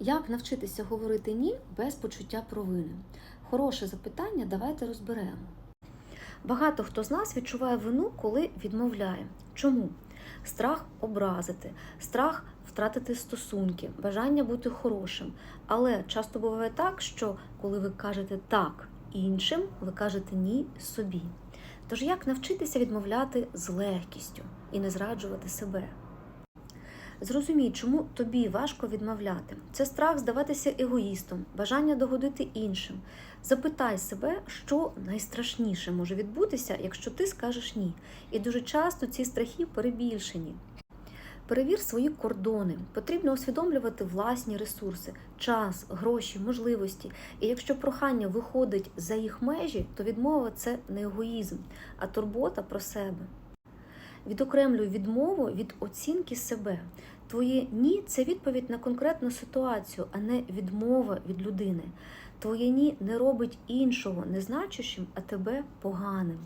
Як навчитися говорити ні без почуття провини? Хороше запитання, давайте розберемо. Багато хто з нас відчуває вину, коли відмовляє. Чому? Страх образити, страх втратити стосунки, бажання бути хорошим. Але часто буває так, що коли ви кажете так іншим, ви кажете ні собі. Тож як навчитися відмовляти з легкістю і не зраджувати себе? Зрозумій, чому тобі важко відмовляти. Це страх здаватися егоїстом, бажання догодити іншим. Запитай себе, що найстрашніше може відбутися, якщо ти скажеш ні. І дуже часто ці страхи перебільшені. Перевір свої кордони. Потрібно усвідомлювати власні ресурси, час, гроші, можливості. І якщо прохання виходить за їх межі, то відмова це не егоїзм, а турбота про себе. Відокремлюй відмову від оцінки себе. Твоє ні це відповідь на конкретну ситуацію, а не відмова від людини. Твоє ні не робить іншого незначущим, а тебе поганим.